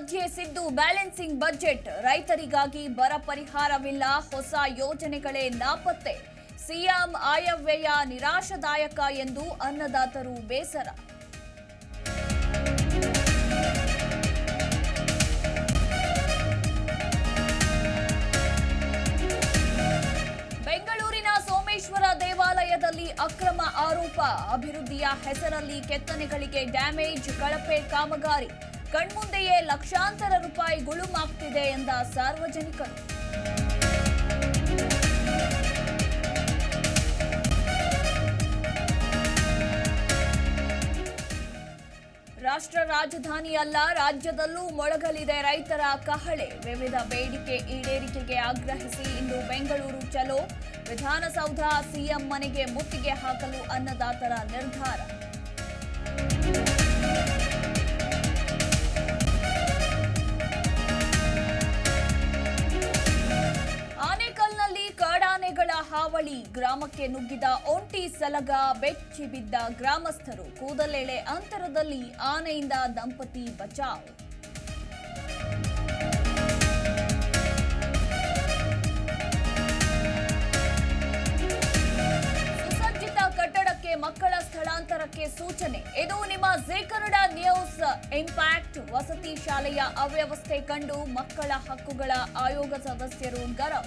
ಮಧ್ಯೆ Siddu balancing budget. ರೈತರಿಗಾಗಿ ಬರ ಪರಿಹಾರವಿಲ್ಲ, ಹೊಸ ಯೋಜನೆಗಳೇ ನಾಪತ್ತೆ. ಸಿಎಂ ಆಯವ್ಯಯ ನಿರಾಶದಾಯಕ ಎಂದು ಅನ್ನದಾತರು ಬೇಸರ. ಬೆಂಗಳೂರಿನ ಸೋಮೇಶ್ವರ ದೇವಾಲಯದಲ್ಲಿ ಅಕ್ರಮ ಆರೋಪ. ಅಭಿವೃದ್ಧಿಯ ಹೆಸರಲ್ಲಿ ಕೆತ್ತನೆಗಳಿಗೆ ಡ್ಯಾಮೇಜ್, ಕಳಪೆ ಕಾಮಗಾರಿ. ಕಣ್ಮುಂದೆಯೇ ಲಕ್ಷಾಂತರ ರೂಪಾಯಿ ಗುಳುಮಾಗ್ತಿದೆ ಎಂದ ಸಾರ್ವಜನಿಕರು. ರಾಷ್ಟ್ರ ರಾಜಧಾನಿ ಅಲ್ಲ ರಾಜ್ಯದಲ್ಲೂ ಮೊಳಗಲಿದೆ ರೈತರ ಕಹಳೆ. ವಿವಿಧ ಬೇಡಿಕೆ ಈಡೇರಿಕೆಗೆ ಆಗ್ರಹಿಸಿ ಇಂದು ಬೆಂಗಳೂರು ಚಲೋ. ವಿಧಾನಸೌಧ ಸಿಎಂ ಮನೆಗೆ ಮುತ್ತಿಗೆ ಹಾಕಲು ಅನ್ನದಾತರ ನಿರ್ಧಾರ. ಹಾವಳಿ ಗ್ರಾಮಕ್ಕೆ ನುಗ್ಗಿದ ಒಂಟಿ ಸಲಗ ಬೆಚ್ಚಿ ಬಿದ್ದ ಗ್ರಾಮಸ್ಥರು ಕೂದಲೆಳೆ ಅಂತರದಲ್ಲಿ ಆನೆಯಿಂದ ದಂಪತಿ ಬಚಾವ್. ಸುಸಜ್ಜಿತ ಕಟ್ಟಡಕ್ಕೆ ಮಕ್ಕಳ ಸ್ಥಳಾಂತರಕ್ಕೆ ಸೂಚನೆ. ಇದು ನಿಮ್ಮ ಜಿ ಕನ್ನಡ ನ್ಯೂಸ್ ಇಂಪ್ಯಾಕ್ಟ್. ವಸತಿ ಶಾಲೆಯ ಅವ್ಯವಸ್ಥೆ ಕಂಡು ಮಕ್ಕಳ ಹಕ್ಕುಗಳ ಆಯೋಗ ಸದಸ್ಯರು ಗರಂ.